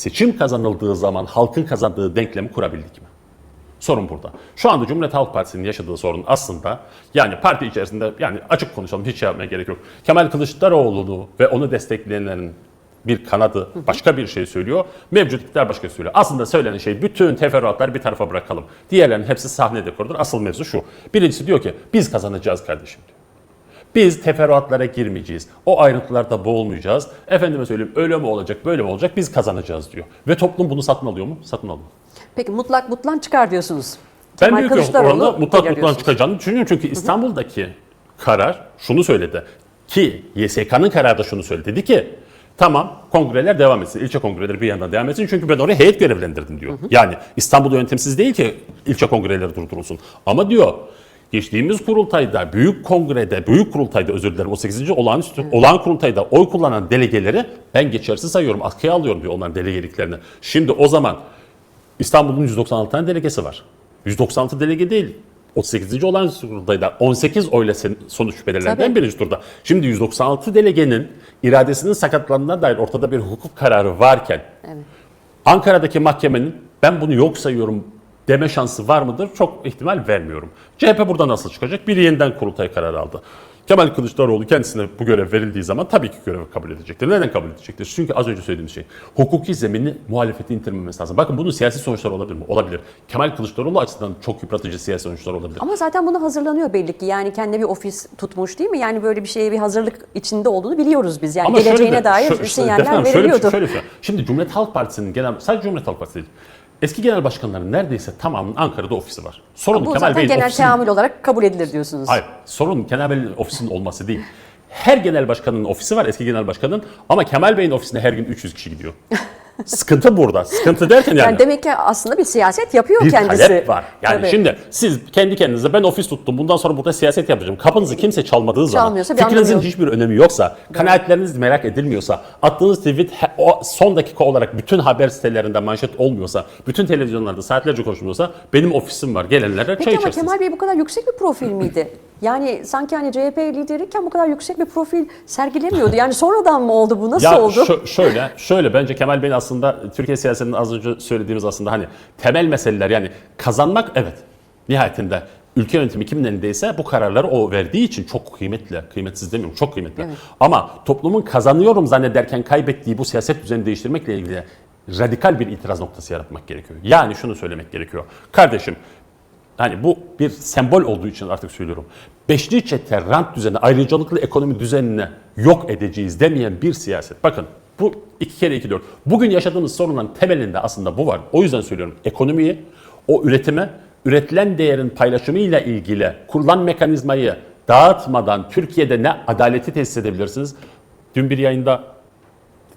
seçim kazanıldığı zaman halkın kazandığı denklemi kurabildik mi? Sorun burada. Şu anda Cumhuriyet Halk Partisi'nin yaşadığı sorun aslında yani parti içerisinde yani açık konuşalım hiç şey yapmaya gerek yok. Kemal Kılıçdaroğlu'nu ve onu destekleyenlerin bir kanadı başka bir şey söylüyor. Mevcut iktidar başka söylüyor. Aslında söylenen şey bütün teferruatları bir tarafa bırakalım. Diğerlerinin hepsi sahne dekorudur. Asıl mevzu şu. Birincisi diyor ki biz kazanacağız kardeşim diyor. Biz teferruatlara girmeyeceğiz. O ayrıntılarda boğulmayacağız. Efendime söyleyeyim öyle mi olacak böyle mi olacak biz kazanacağız diyor. Ve toplum bunu satın alıyor mu? Satın alıyor. Peki mutlak mutlan çıkar diyorsunuz. Ben Kemal büyük oranda mutlak mutlan çıkacağını düşünüyorum. Çünkü İstanbul'daki karar şunu söyledi. Ki YSK'nın kararı da şunu söyledi. Dedi ki tamam kongreler devam etsin. İlçe kongreleri bir yandan devam etsin. Çünkü ben oraya heyet görevlendirdim diyor. Yani İstanbul yönetimsiz değil ki ilçe kongreleri durdurulsun. Ama diyor geçtiğimiz kurultayda, büyük kongrede, büyük kurultayda özür dilerim o 8. olağanüstü, olağan kurultayda oy kullanan delegeleri ben geçersiz sayıyorum, askıya alıyorum diyor onların delegeliklerini. Şimdi o zaman İstanbul'un 196 tane delegesi var. 196 delege değil. 38. olan kurultayda 18 oyla sonuç belirlenen Tabii. birinci turda. Şimdi 196 delegenin iradesinin sakatlandığına dair ortada bir hukuk kararı varken Ankara'daki mahkemenin ben bunu yok sayıyorum deme şansı var mıdır? Çok ihtimal vermiyorum. CHP burada nasıl çıkacak? Bir yeniden kurultay kararı aldı. Kemal Kılıçdaroğlu kendisine bu görev verildiği zaman tabii ki görevi kabul edecektir. Neden kabul edecektir? Çünkü az önce söylediğim şey hukuki zemini muhalefeti indirmemesi lazım. Bakın bunun siyasi sonuçları olabilir mi? Olabilir. Kemal Kılıçdaroğlu açısından çok yıpratıcı siyasi sonuçlar olabilir. Ama zaten buna hazırlanıyor belli ki. Yani kendine bir ofis tutmuş değil mi? Yani böyle bir şeye bir hazırlık içinde olduğunu biliyoruz biz. Yani Ama şöyle geleceğine de- dair şö- sinyaller şöyle veriliyordu. şöyle bir şey. Şimdi Cumhuriyet Halk Partisi'nin genel, sadece Cumhuriyet Halk Partisi değil. Eski genel başkanların neredeyse tamamının Ankara'da ofisi var. Sorun Bu Kemal zaten Bey'in genel ofisinin- teamül olarak kabul edilir diyorsunuz. Hayır. Sorun Kemal Bey'in ofisinin olması değil. Her genel başkanın ofisi var eski genel başkanın ama Kemal Bey'in ofisine her gün 300 kişi gidiyor. Sıkıntı burada. Sıkıntı derken yani, Yani demek ki aslında bir siyaset yapıyor bir kendisi. talep var. Yani Tabii. şimdi siz kendi kendinize ben ofis tuttum bundan sonra burada siyaset yapacağım. Kapınızı kimse çalmadığı zaman Çalmıyorsa bir fikrinizin hiçbir önemi yoksa, kanaatleriniz merak edilmiyorsa, attığınız tweet o son dakika olarak bütün haber sitelerinde manşet olmuyorsa, bütün televizyonlarda saatlerce konuşmuyorsa benim ofisim var. Gelenlere çay Peki ama içersiniz. Kemal Bey bu kadar yüksek bir profil miydi? Yani sanki hani CHP lideriyken bu kadar yüksek bir profil sergilemiyordu. Yani sonradan mı oldu bu? Nasıl ya oldu? şö- şöyle, şöyle bence Kemal Bey'in aslında Türkiye siyasetinin az önce söylediğimiz aslında hani temel meseleler yani kazanmak evet nihayetinde ülke yönetimi kimin elindeyse bu kararları o verdiği için çok kıymetli. Kıymetsiz demiyorum çok kıymetli. Evet. Ama toplumun kazanıyorum zannederken kaybettiği bu siyaset düzenini değiştirmekle ilgili radikal bir itiraz noktası yaratmak gerekiyor. Yani şunu söylemek gerekiyor. Kardeşim Hani bu bir sembol olduğu için artık söylüyorum. Beşli çete rant düzeni, ayrıcalıklı ekonomi düzenini yok edeceğiz demeyen bir siyaset. Bakın bu iki kere iki dört. Bugün yaşadığımız sorunların temelinde aslında bu var. O yüzden söylüyorum ekonomiyi, o üretime, üretilen değerin paylaşımıyla ilgili kurulan mekanizmayı dağıtmadan Türkiye'de ne adaleti tesis edebilirsiniz? Dün bir yayında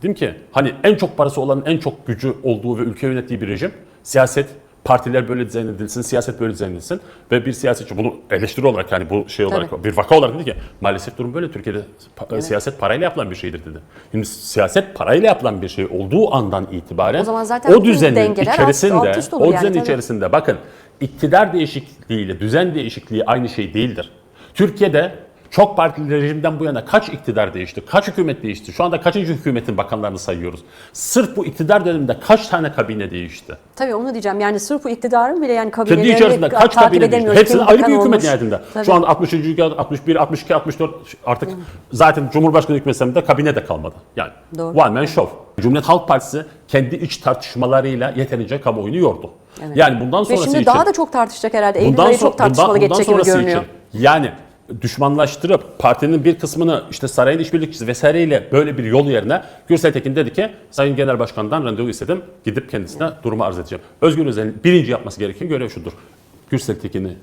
Dedim ki hani en çok parası olan en çok gücü olduğu ve ülke yönettiği bir rejim siyaset partiler böyle dizayn edilsin, siyaset böyle dizayn edilsin ve bir siyasetçi bunu eleştiri olarak yani bu şey olarak Tabii. bir vaka olarak dedi ki maalesef durum böyle Türkiye'de pa- siyaset parayla yapılan bir şeydir dedi. Şimdi siyaset parayla yapılan bir şey olduğu andan itibaren O zaman zaten o düzenin alt- içerisinde alt olur o yani, düzenin tabii. içerisinde bakın iktidar değişikliğiyle düzen değişikliği aynı şey değildir. Türkiye'de çok partili rejimden bu yana kaç iktidar değişti, kaç hükümet değişti? Şu anda kaçıncı hükümetin bakanlarını sayıyoruz? Sırf bu iktidar döneminde kaç tane kabine değişti? Tabii onu diyeceğim. Yani sırf bu iktidarın bile yani Kendi kabinelerini içerisinde kaç kabine değişti? Hepsinin ayrı bir hükümet olmuş. nihayetinde. Tabii. Şu an 60. 61, 62, 64 artık zaten Cumhurbaşkanı hükümetinde kabine de kalmadı. Yani Doğru. one man show. Cumhuriyet Halk Partisi kendi iç tartışmalarıyla yeterince kamuoyunu yordu. Yani bundan Ve sonrası şimdi için daha da çok tartışacak herhalde. Eylül ayı çok tartışmalı bundan, bundan geçecek gibi görünüyor. için yani düşmanlaştırıp partinin bir kısmını işte sarayın işbirlikçisi vesaireyle böyle bir yol yerine Gürsel Tekin dedi ki Sayın Genel Başkan'dan randevu istedim. Gidip kendisine durumu arz edeceğim. Özgür Özel'in birinci yapması gereken görev şudur. Gürsel Tekin'i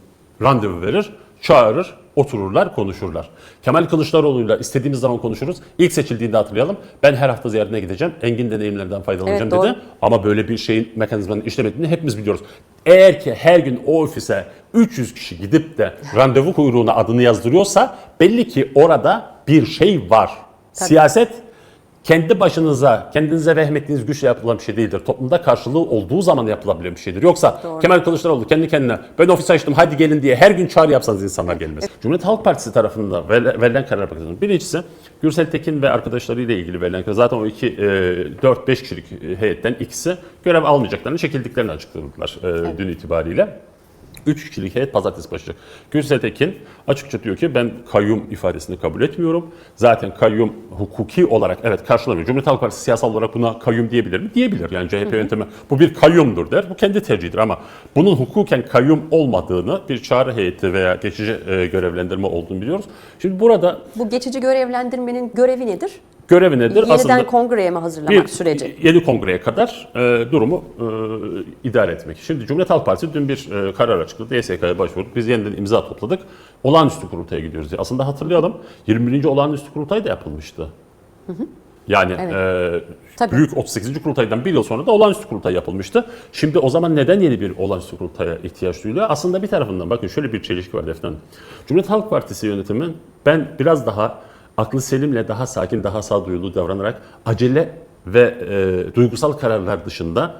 randevu verir, çağırır, otururlar, konuşurlar. Kemal Kılıçdaroğlu'yla istediğimiz zaman konuşuruz. İlk seçildiğinde hatırlayalım. Ben her hafta ziyaretine gideceğim. Engin deneyimlerden faydalanacağım Evet, dedi. Ama böyle bir şeyin mekanizmanın işlemediğini hepimiz biliyoruz. Eğer ki her gün o ofise 300 kişi gidip de randevu kuyruğuna adını yazdırıyorsa belli ki orada bir şey var. Siyaset kendi başınıza, kendinize vehmettiğiniz güçle yapılan bir şey değildir. Toplumda karşılığı olduğu zaman yapılabilen bir şeydir. Yoksa Doğru. Kemal Kılıçdaroğlu kendi kendine ben ofis açtım hadi gelin diye her gün çağrı yapsanız insanlar gelmez. Cumhuriyet Halk Partisi tarafından ver- verilen karar bakın. Birincisi Gürsel Tekin ve arkadaşlarıyla ilgili verilen karar. Zaten o iki e, 4-5 kişilik e, heyetten ikisi görev almayacaklarını, çekildiklerini açıkladılar e, dün itibariyle. 3 kişilik heyet pazartesi başlayacak. Gürsel Tekin açıkça diyor ki ben kayyum ifadesini kabul etmiyorum. Zaten kayyum hukuki olarak evet karşılamıyor. Cumhuriyet Halk Partisi siyasal olarak buna kayyum diyebilir mi? Diyebilir. Yani CHP yöntemi bu bir kayyumdur der. Bu kendi tercihidir ama bunun hukuken kayyum olmadığını bir çağrı heyeti veya geçici e, görevlendirme olduğunu biliyoruz. Şimdi burada Bu geçici görevlendirmenin görevi nedir? Görevi nedir? Yeniden Aslında kongreye mi hazırlamak bir süreci? yeni kongreye kadar e, durumu e, idare etmek. Şimdi Cumhuriyet Halk Partisi dün bir e, karar açıkladı. YSK'ya başvurduk. Biz yeniden imza topladık. Olağanüstü kurultaya gidiyoruz diye. Aslında hatırlayalım 21. olağanüstü kurultay da yapılmıştı. Yani e, Tabii. büyük 38. kurultaydan bir yıl sonra da olağanüstü kurultay yapılmıştı. Şimdi o zaman neden yeni bir olağanüstü kurultaya ihtiyaç duyuluyor? Aslında bir tarafından bakın şöyle bir çelişki var Defne Hanım. Cumhuriyet Halk Partisi yönetimi ben biraz daha aklı selimle daha sakin, daha sağduyulu davranarak acele ve e, duygusal kararlar dışında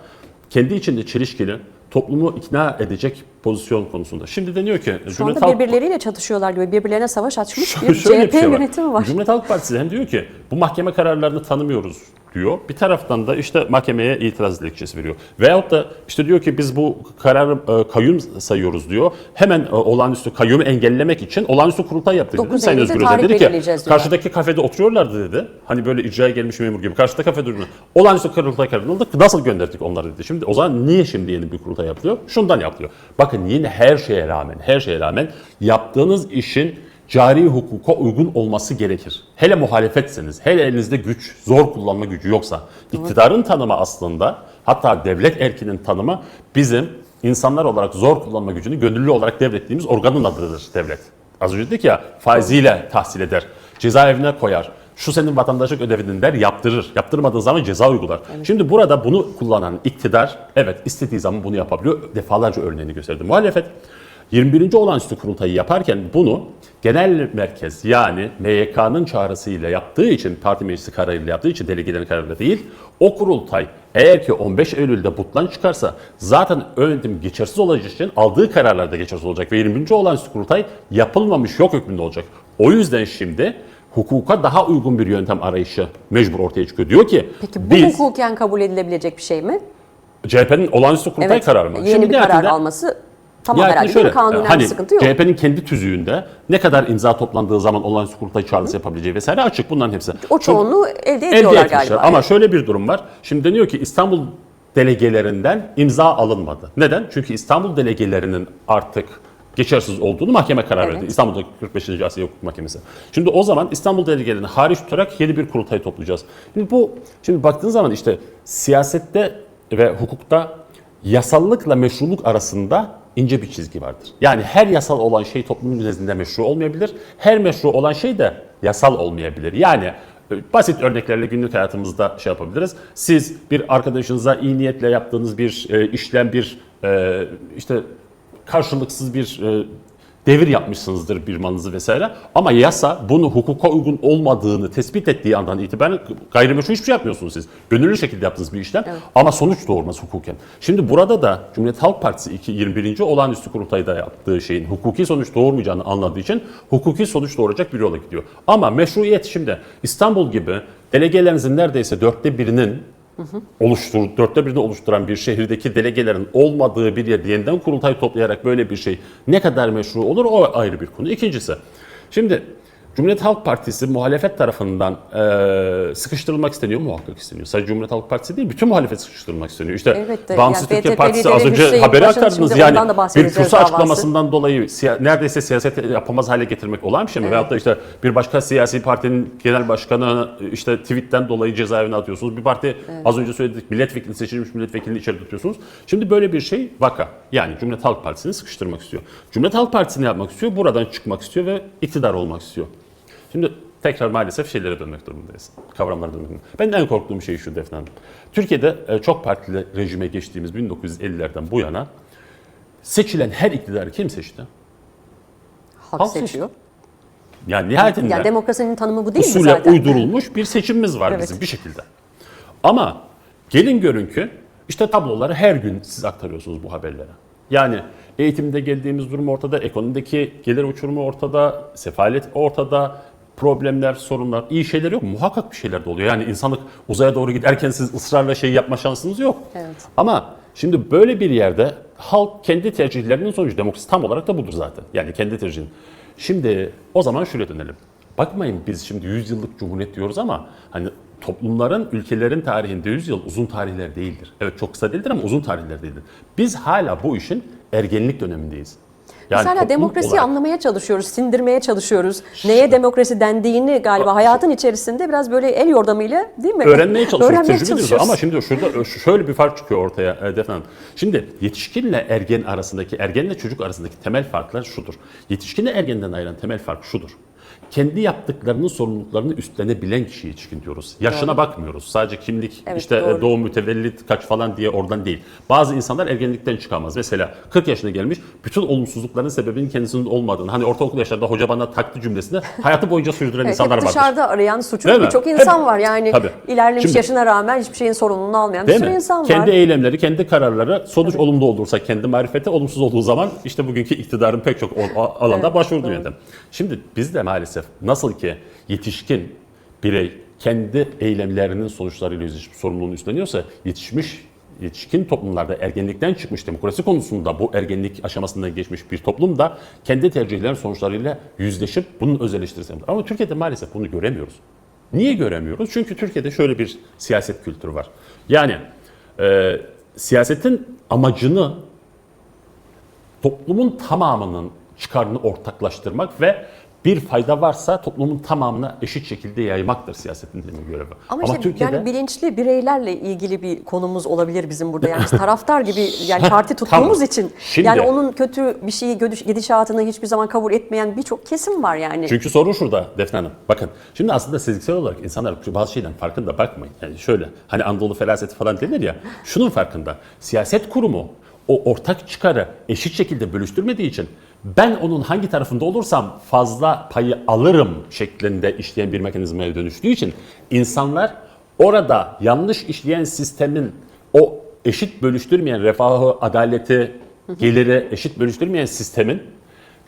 kendi içinde çelişkili toplumu ikna edecek pozisyon konusunda. Şimdi deniyor ki Şu anda birbirleriyle çatışıyorlar gibi birbirlerine savaş açmış bir CHP bir şey var. yönetimi var. Cumhuriyet Halk Partisi hem diyor ki bu mahkeme kararlarını tanımıyoruz diyor. Bir taraftan da işte mahkemeye itiraz dilekçesi veriyor. Veyahut da işte diyor ki biz bu kararı e, kayyum sayıyoruz diyor. Hemen e, olağanüstü kayyumu engellemek için olağanüstü kurultay yaptık. dedi. 9 Sayın Özgür Özel dedi ki diyorlar. karşıdaki kafede oturuyorlardı dedi. Hani böyle icraya gelmiş memur gibi. Karşıda kafede duruyor. Olağanüstü kurultay kararını aldık. Nasıl gönderdik onları dedi. Şimdi o zaman niye şimdi yeni bir kurultay yapılıyor? Şundan yapılıyor. Bakın yine her şeye rağmen, her şeye rağmen yaptığınız işin cari hukuka uygun olması gerekir. Hele muhalefetseniz, hele elinizde güç, zor kullanma gücü yoksa, iktidarın tanımı aslında, hatta devlet erkinin tanımı bizim insanlar olarak zor kullanma gücünü gönüllü olarak devrettiğimiz organın adıdır devlet. Az önce dedik ya faiziyle tahsil eder, cezaevine koyar, şu senin vatandaşlık ödevinin der yaptırır. Yaptırmadığı zaman ceza uygular. Şimdi burada bunu kullanan iktidar evet istediği zaman bunu yapabiliyor. Defalarca örneğini gösterdi. Muhalefet 21. olağanüstü kurultayı yaparken bunu genel merkez yani MYK'nın çağrısıyla yaptığı için, parti meclisi kararıyla yaptığı için delegelerin kararıyla değil, o kurultay eğer ki 15 Eylül'de butlan çıkarsa zaten yönetim geçersiz olacağı için aldığı kararlar da geçersiz olacak ve 20. olağanüstü kurultay yapılmamış yok hükmünde olacak. O yüzden şimdi hukuka daha uygun bir yöntem arayışı mecbur ortaya çıkıyor. Diyor ki Peki bu biz hukuken kabul edilebilecek bir şey mi? CHP'nin olağanüstü kurultay kararı mı? Yeni bir karar alması tamam Nihayetinde herhalde mi? Kanunen hani bir sıkıntı yok. CHP'nin kendi tüzüğünde ne kadar imza toplandığı zaman olağanüstü kurultay çağrısı yapabileceği vesaire açık bunların hepsi. O Çok- çoğunluğu elde elde ediyorlar etmişler. galiba. Ama şöyle bir durum var. Şimdi deniyor ki İstanbul delegelerinden imza alınmadı. Neden? Çünkü İstanbul delegelerinin artık geçersiz olduğunu mahkeme karar verdi. Evet. İstanbul'da 45. Asya Hukuk Mahkemesi. Şimdi o zaman İstanbul delegelerini hariç tutarak yeni bir kurultay toplayacağız. Şimdi bu şimdi baktığın zaman işte siyasette ve hukukta yasallıkla meşruluk arasında ince bir çizgi vardır. Yani her yasal olan şey toplumun nezdinde meşru olmayabilir. Her meşru olan şey de yasal olmayabilir. Yani e, basit örneklerle günlük hayatımızda şey yapabiliriz. Siz bir arkadaşınıza iyi niyetle yaptığınız bir e, işlem, bir e, işte karşılıksız bir e, devir yapmışsınızdır bir malınızı vesaire. Ama yasa bunu hukuka uygun olmadığını tespit ettiği andan itibaren gayrimeşru hiçbir şey yapmıyorsunuz siz. Gönüllü şekilde yaptığınız bir işlem ama sonuç doğurmaz hukuken. Şimdi burada da Cumhuriyet Halk Partisi 2, 21. olağanüstü kurultayda yaptığı şeyin hukuki sonuç doğurmayacağını anladığı için hukuki sonuç doğuracak bir yola gidiyor. Ama meşruiyet şimdi İstanbul gibi delegelerinizin neredeyse dörtte birinin oluştur, dörtte birini oluşturan bir şehirdeki delegelerin olmadığı bir yerde yeniden kurultay toplayarak böyle bir şey ne kadar meşru olur o ayrı bir konu. İkincisi, şimdi Cumhuriyet Halk Partisi muhalefet tarafından eee, sıkıştırılmak isteniyor muhakkak isteniyor. Sadece Cumhuriyet Halk Partisi değil, bütün muhalefet sıkıştırılmak isteniyor. İşte Elbette. Bağımsız Yani Türkiye BTP Partisi lideri az önce Hüseyin haberi aktardınız. şimdi Yani ondan da bir bahsedeceğiz kürsü davası. açıklamasından dolayı siya- neredeyse siyaset yapamaz hale getirmek olan bir şey mi? Veyahut da işte bir başka siyasi partinin genel başkanı işte tweetten dolayı cezaevine atıyorsunuz. Bir parti az önce söyledik milletvekili seçilmiş milletvekilini içeri tutuyorsunuz. Şimdi böyle bir şey vaka. Yani Cumhuriyet Halk Partisi'ni sıkıştırmak istiyor. Cumhuriyet Halk Partisi ne yapmak istiyor? Buradan çıkmak istiyor ve iktidar olmak istiyor. Şimdi tekrar maalesef şeylere dönmek durumundayız. Kavramlara dönmek durumundayız. Benim en korktuğum şey şu Defne Hanım. Türkiye'de e, çok partili rejime geçtiğimiz 1950'lerden bu yana seçilen her iktidarı kim seçti? Halk Halk seçiyor. Yani nihayetinde Yani demokrasinin tanımı bu değil mi usule zaten? uydurulmuş bir seçimimiz var Evet. bizim bir şekilde. Ama gelin görün ki işte tabloları her gün siz aktarıyorsunuz bu haberlere. Yani eğitimde geldiğimiz durum ortada, ekonomideki gelir uçurumu ortada, sefalet ortada, problemler, sorunlar, iyi şeyler yok. Muhakkak bir şeyler de oluyor. Yani insanlık uzaya doğru giderken siz ısrarla şey yapma şansınız yok. Evet. Ama şimdi böyle bir yerde halk kendi tercihlerinin sonucu demokrasi tam olarak da budur zaten. Yani kendi tercihin. Şimdi o zaman şuraya dönelim. Bakmayın biz şimdi 100 yıllık cumhuriyet diyoruz ama hani toplumların, ülkelerin tarihinde 100 yıl uzun tarihler değildir. Evet çok kısa değildir ama uzun tarihler değildir. Biz hala bu işin ergenlik dönemindeyiz. Biz hala demokrasiyi olarak- anlamaya çalışıyoruz, sindirmeye çalışıyoruz. Neye demokrasi dendiğini galiba hayatın içerisinde biraz böyle el yordamıyla değil mi? öğrenmeye çalışıyoruz, Öğrenmeye çalışıyoruz. Ama şimdi şurada şöyle bir fark çıkıyor ortaya e, Defne Hanım. Şimdi yetişkinle ergen arasındaki, ergenle çocuk arasındaki temel farklar şudur. Yetişkinle ergenden ayıran temel fark şudur. Kendi yaptıklarının sorumluluklarını üstlenebilen kişi yetişkin diyoruz. Yaşına bakmıyoruz. Sadece kimlik, Evet, işte e, doğru. doğum mütevellit kaç falan diye oradan değil. Bazı insanlar ergenlikten çıkamaz. Mesela 40 yaşına gelmiş, bütün olumsuzlukların sebebinin kendisinin olmadığını, hani ortaokul yaşlarda hoca bana taktı cümlesini hayatı boyunca sürdüren Evet, insanlar vardır. dışarıda arayan mi? birçok insan Hep- var. Yani Tabii. ilerlemiş Şimdi- yaşına rağmen hiçbir şeyin sorumluluğunu almayan bir sürü mi? insan kendi var. eylemleri, kendi kararları sonuç olumlu olursa kendi marifeti, olumsuz olduğu zaman işte bugünkü iktidarın pek çok alanda Evet, başvurduğu doğru. yöntem. Şimdi biz de maalesef nasıl ki yetişkin birey kendi eylemlerinin sonuçlarıyla yüzleşip sorumluluğunu üstleniyorsa yetişmiş yetişkin toplumlarda ergenlikten çıkmış demokrasi konusunda bu ergenlik aşamasından geçmiş bir toplum da kendi tercihlerin sonuçlarıyla yüzleşip bunun öz eleştirisini yapar. Ama Türkiye'de maalesef bunu göremiyoruz. Niye göremiyoruz? Çünkü Türkiye'de şöyle bir siyaset kültürü var. Yani e, siyasetin amacını toplumun tamamının çıkarını ortaklaştırmak ve bir fayda varsa toplumun tamamına eşit şekilde yaymaktır siyasetin görevi. Ama, işte yani bilinçli bireylerle ilgili bir konumuz olabilir bizim burada. Yani taraftar gibi yani parti tuttuğumuz Tamam. için Şimdi- yani onun kötü bir şeyi gidişatını hiçbir zaman kabul etmeyen birçok kesim var yani. Çünkü sorun şurada Defne Hanım. Bakın şimdi aslında sezgisel olarak insanlar bazı şeyden farkında bakmayın. Yani şöyle hani Anadolu feraseti falan denir ya. Şunun farkında. Siyaset kurumu o ortak çıkarı eşit şekilde bölüştürmediği için ben onun hangi tarafında olursam fazla payı alırım şeklinde işleyen bir mekanizmaya dönüştüğü için insanlar orada yanlış işleyen sistemin o eşit bölüştürmeyen refahı, adaleti, geliri eşit bölüştürmeyen sistemin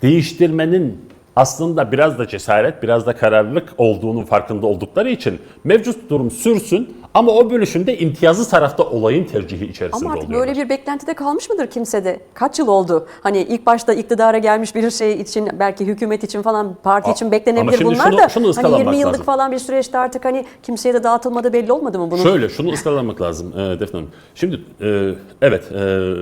değiştirmenin aslında biraz da cesaret, biraz da kararlılık olduğunun farkında oldukları için mevcut durum sürsün ama o bölüşümde imtiyazlı tarafta olayın tercihi içerisinde Ama artık oluyorlar. böyle bir beklentide kalmış mıdır kimsede? Kaç yıl oldu? Hani ilk başta iktidara gelmiş bir şey için belki hükümet için falan parti A- için ama beklenebilir şimdi bunlar şunu- da şunu hani ıskalamak 20 yıllık lazım. falan bir süreçte artık hani kimseye de dağıtılmadı belli olmadı mı bunun? Şöyle şunu ıskalamak lazım e, Defne Hanım. Şimdi e, evet e,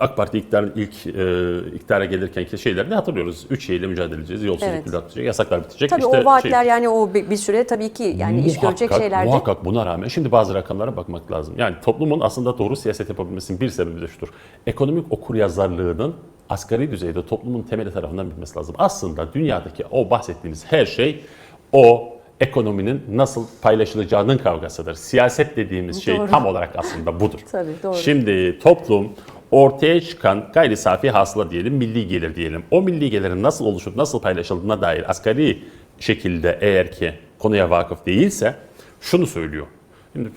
AK Parti iktidarın ilk e, iktidara gelirkenki şeylerini hatırlıyoruz. Üç şeyle mücadele edeceğiz. Yolsuzluk Evet. evet. bitecek, yasaklar bitecek. Tabii işte o vaatler şey- yani o bir bir süre tabii ki yani iş görecek şeylerdi. Muhakkak buna rağmen şimdi bazı rakamlara bakmak lazım. Yani toplumun aslında doğru siyaset yapabilmesinin bir sebebi de şudur. Ekonomik okuryazarlığının asgari düzeyde toplumun temeli tarafından bilmesi lazım. Aslında dünyadaki o bahsettiğimiz her şey o ekonominin nasıl paylaşılacağının kavgasıdır. Siyaset dediğimiz şey Doğru. tam olarak aslında budur. Tabii, doğru. Şimdi toplum ortaya çıkan gayri safi hasıla diyelim, milli gelir diyelim. O milli gelirin nasıl oluşup nasıl paylaşıldığına dair asgari şekilde eğer ki konuya vakıf değilse şunu söylüyor. Şimdi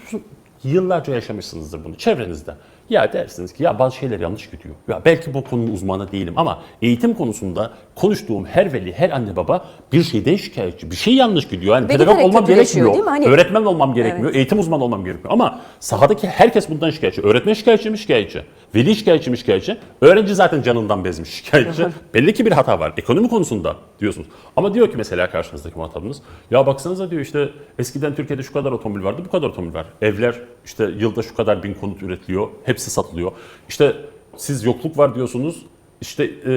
yıllarca yaşamışsınızdır bunu çevrenizde. Ya dersiniz ki ya bazı şeyler yanlış gidiyor. Ya belki bu konunun uzmanı değilim ama eğitim konusunda konuştuğum her veli, her anne baba bir şeyden şikayetçi. Bir şey yanlış gidiyor. Yani Ve pedagog giderek olmam kötüleşiyor, gerekmiyor. değil mi? Hani- Öğretmen olmam gerekmiyor. Eğitim uzmanı olmam gerekiyor. Ama sahadaki herkes bundan şikayetçi. Öğretmen şikayetçi mi şikayetçi? Veli şikayetçi mi şikayetçi? Öğrenci zaten canından bezmiş şikayetçi. Belli ki bir hata var. Ekonomi konusunda diyorsunuz. Ama diyor ki mesela karşınızdaki muhatabınız. Ya baksanıza diyor işte eskiden Türkiye'de şu kadar otomobil vardı bu kadar otomobil var. Evler işte yılda şu kadar bin konut üretiliyor. Hepsi satılıyor. İşte siz yokluk var diyorsunuz. İşte e,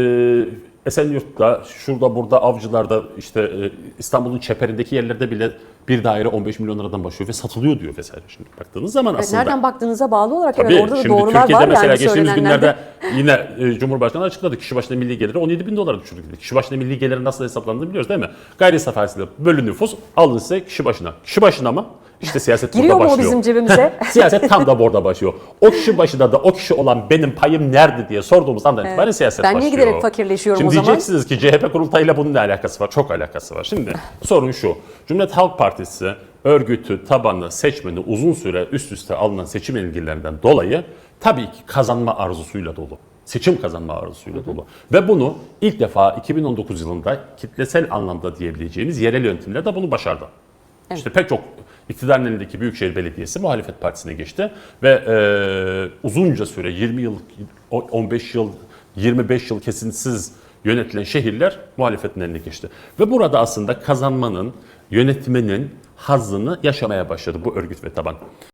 Esenyurt'ta, şurada burada avcılarda işte e, İstanbul'un çeperindeki yerlerde bile bir daire 15 milyon liradan başlıyor ve satılıyor diyor vesaire. Şimdi baktığınız zaman aslında. Nereden baktığınıza bağlı olarak Tabii, evet orada da doğrular Türkiye'de var mesela yani geçtiğimiz günlerde yine e, Cumhurbaşkanı açıkladı. Kişi başına milli geliri 17 bin dolara düşürdük. Kişi başına milli gelirin nasıl hesaplandığını biliyoruz değil mi? Gayri safi hasıla bölü nüfus alın size kişi başına. Kişi başına mı? İşte siyaset Giriyor burada mu o başlıyor. bizim cebimize? siyaset tam da burada başlıyor. O kişi başında da o kişi olan benim payım nerede diye sorduğumuz andan itibaren siyaset Ben niye başlıyor. giderek fakirleşiyorum Şimdi o zaman? diyeceksiniz ki CHP kurultayıyla bunun ne alakası var? Çok alakası var. Şimdi sorun şu. Cumhuriyet Halk Partisi örgütü, tabanı, seçmeni uzun süre üst üste alınan seçim ilgilerinden dolayı tabii ki kazanma arzusuyla dolu. Seçim kazanma arzusuyla dolu. Ve bunu ilk defa 2019 yılında kitlesel anlamda diyebileceğimiz yerel yönetimle de bunu başardı. İşte pek çok iktidarın elindeki Büyükşehir Belediyesi muhalefet partisine geçti ve e, uzunca süre 20 yıl, 15 yıl, 25 yıl kesintisiz yönetilen şehirler muhalefetin eline geçti. Ve burada aslında kazanmanın, yönetmenin hazzını yaşamaya başladı bu örgüt ve taban.